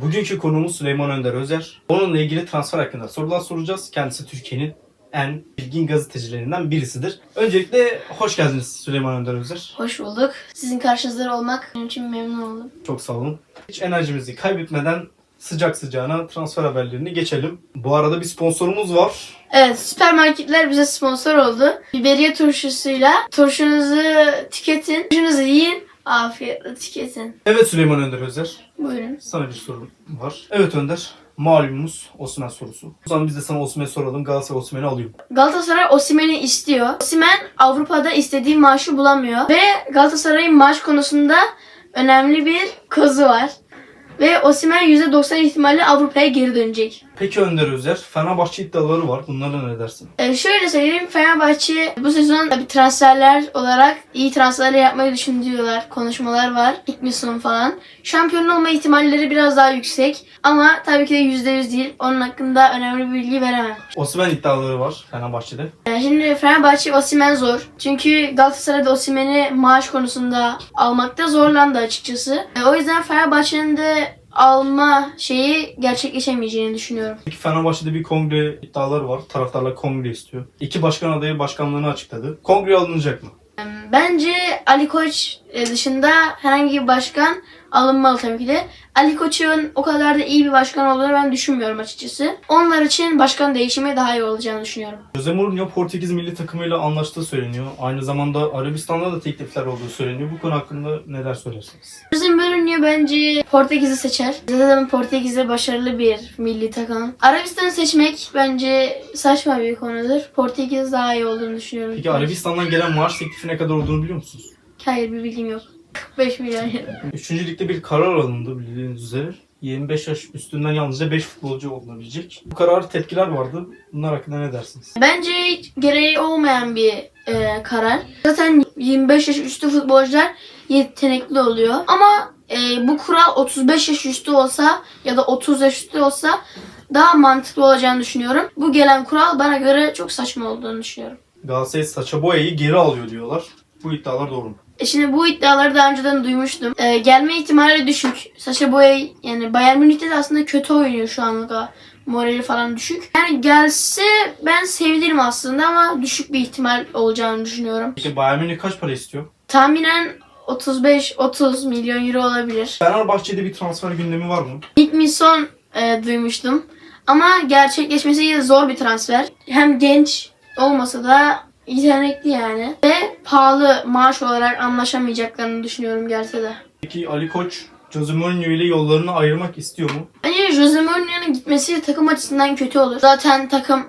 Bugünkü konuğumuz Süleyman Önder Özer. Onunla ilgili transfer hakkında sorular soracağız. Kendisi Türkiye'nin en bilgin gazetecilerinden birisidir. Öncelikle hoş geldiniz Süleyman Önder Özer. Hoş bulduk. Sizin karşınızda olmak benim için memnun oldum. Çok sağ olun. Hiç enerjimizi kaybetmeden sıcak sıcağına transfer haberlerini geçelim. Bu arada bir sponsorumuz var. Evet, süpermarketler bize sponsor oldu. Biberiye turşusuyla turşunuzu tüketin, turşunuzu yiyin, afiyetle tüketin. Evet Süleyman Önder Özer. Buyurun. Sana bir sorum var. Evet Önder. Malumumuz Osman sorusu. O zaman biz de sana Osman'ı soralım. Galatasaray Osman'ı alıyor. Galatasaray Osimhen'i istiyor. Osimhen Avrupa'da istediği maaşı bulamıyor. Ve Galatasaray'ın maaş konusunda önemli bir kozu var. Ve Osimhen %90 ihtimalle Avrupa'ya geri dönecek. Peki Önder Özer. Fenerbahçe iddiaları var. Bunlara ne dersin? Ee, şöyle söyleyeyim Fenerbahçe bu sezon tabii transferler olarak iyi transferler yapmayı düşünüyorlar. Konuşmalar var. Hikmisson falan. Şampiyon olma ihtimalleri biraz daha yüksek. Ama tabii ki de %100 değil. Onun hakkında önemli bir bilgi veremem. Osman iddiaları var Fenerbahçe'de. Ee, şimdi Fenerbahçe Osimhen zor. Çünkü Galatasaray'da Osimhen'i maaş konusunda almakta zorlandı açıkçası. Ee, o yüzden Fenerbahçe'nin de alma şeyi gerçekleşemeyeceğini düşünüyorum. Peki Fenerbahçe'de bir kongre iddiaları var. Taraftarlar kongre istiyor. İki başkan adayı başkanlığını açıkladı. Kongre alınacak mı? Bence Ali Koç e, dışında herhangi bir başkan alınmalı tabii ki de. Ali Koç'un o kadar da iyi bir başkan olduğunu ben düşünmüyorum açıkçası. Onlar için başkan değişimi daha iyi olacağını düşünüyorum. Jose Mourinho Portekiz milli takımıyla anlaştığı söyleniyor. Aynı zamanda Arabistan'da da teklifler olduğu söyleniyor. Bu konu hakkında neler söylersiniz? Jose Mourinho bence Portekiz'i seçer. Zaten Portekiz'de başarılı bir milli takım. Arabistan'ı seçmek bence saçma bir konudur. Portekiz daha iyi olduğunu düşünüyorum. Peki Arabistan'dan gelen maaş teklifi ne kadar olduğunu biliyor musunuz? Hayır bir bilgim yok. 45 milyon euro. Üçüncü ligde bir karar alındı bildiğiniz üzere. 25 yaş üstünden yalnızca 5 futbolcu olunabilecek. Bu kararı tepkiler vardı. Bunlar hakkında ne dersiniz? Bence hiç gereği olmayan bir e, karar. Zaten 25 yaş üstü futbolcular yetenekli oluyor. Ama e, bu kural 35 yaş üstü olsa ya da 30 yaş üstü olsa daha mantıklı olacağını düşünüyorum. Bu gelen kural bana göre çok saçma olduğunu düşünüyorum. Galatasaray Saça Boya'yı geri alıyor diyorlar. Bu iddialar doğru mu? E şimdi bu iddiaları daha önceden duymuştum. E, gelme ihtimali düşük. Saşa Boy yani Bayern Münih'te de aslında kötü oynuyor şu anlık. Morali falan düşük. Yani gelse ben sevinirim aslında ama düşük bir ihtimal olacağını düşünüyorum. Peki Bayern Münih kaç para istiyor? Tahminen 35-30 milyon euro olabilir. Fenerbahçe'de bir transfer gündemi var mı? İlk Misson e, duymuştum. Ama gerçekleşmesi zor bir transfer. Hem genç olmasa da yetenekli yani. Ve pahalı maaş olarak anlaşamayacaklarını düşünüyorum gelse de. Peki Ali Koç Jose Mourinho ile yollarını ayırmak istiyor mu? Bence Jose Mourinho'nun gitmesi takım açısından kötü olur. Zaten takım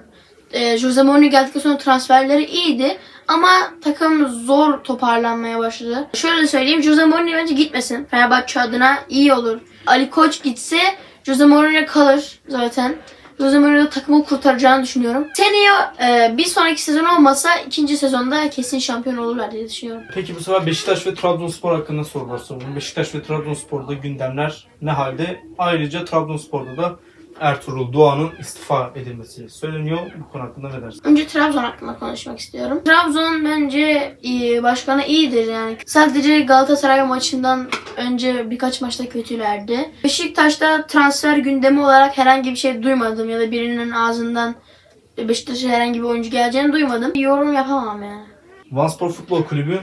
e, Jose Mourinho geldikten sonra transferleri iyiydi. Ama takım zor toparlanmaya başladı. Şöyle söyleyeyim Jose Mourinho bence gitmesin. Fenerbahçe adına iyi olur. Ali Koç gitse Jose Mourinho kalır zaten. Jose Mourinho takımı kurtaracağını düşünüyorum. Seneye e, bir sonraki sezon olmasa ikinci sezonda kesin şampiyon olurlar diye düşünüyorum. Peki bu sefer Beşiktaş ve Trabzonspor hakkında sorular soralım. Beşiktaş ve Trabzonspor'da gündemler ne halde? Ayrıca Trabzonspor'da da Ertuğrul Doğan'ın istifa edilmesi söyleniyor. Bu konu hakkında ne dersin? Önce Trabzon hakkında konuşmak istiyorum. Trabzon bence iyi, başkanı iyidir yani. Sadece Galatasaray maçından önce birkaç maçta kötülerdi. Beşiktaş'ta transfer gündemi olarak herhangi bir şey duymadım ya da birinin ağzından Beşiktaş'a herhangi bir oyuncu geleceğini duymadım. Yorum yapamam yani. Vanspor Futbol Kulübü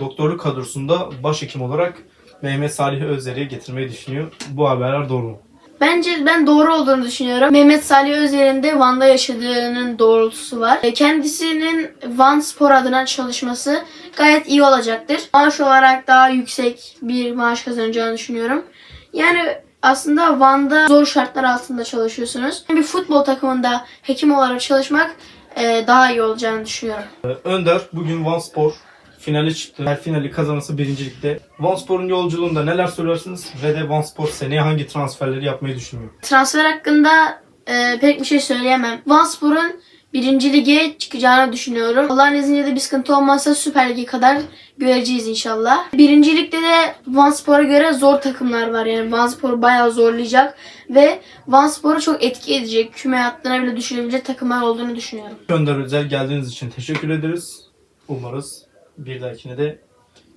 doktorluk kadrosunda başhekim olarak Mehmet Salih Özer'i getirmeyi düşünüyor. Bu haberler doğru mu? Bence ben doğru olduğunu düşünüyorum. Mehmet Salih Özer'in de Van'da yaşadığının doğrultusu var. E, Kendisinin Van Spor adına çalışması gayet iyi olacaktır. Maaş olarak daha yüksek bir maaş kazanacağını düşünüyorum. Yani aslında Van'da zor şartlar altında çalışıyorsunuz. Bir futbol takımında hekim olarak çalışmak e, daha iyi olacağını düşünüyorum. Ee, Önder bugün Vanspor finale çıktı. Her finali kazanırsa birincilikte. Vanspor'un yolculuğunda neler söylersiniz? Ve de Vanspor seneye hangi transferleri yapmayı düşünüyor? Transfer hakkında e, pek bir şey söyleyemem. Vanspor'un birinci lige çıkacağını düşünüyorum. Allah'ın izniyle de bir sıkıntı olmazsa Süper Lig'e kadar göreceğiz inşallah. Birinci ligde de Vanspor'a göre zor takımlar var. Yani Vanspor bayağı zorlayacak ve Vanspor'u çok etki edecek. Küme hattına bile düşürebilecek takımlar olduğunu düşünüyorum. Önder Özel geldiğiniz için teşekkür ederiz. Umarız bir dahakine de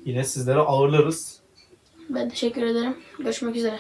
yine sizlere ağırlarız. Ben teşekkür ederim. Görüşmek üzere.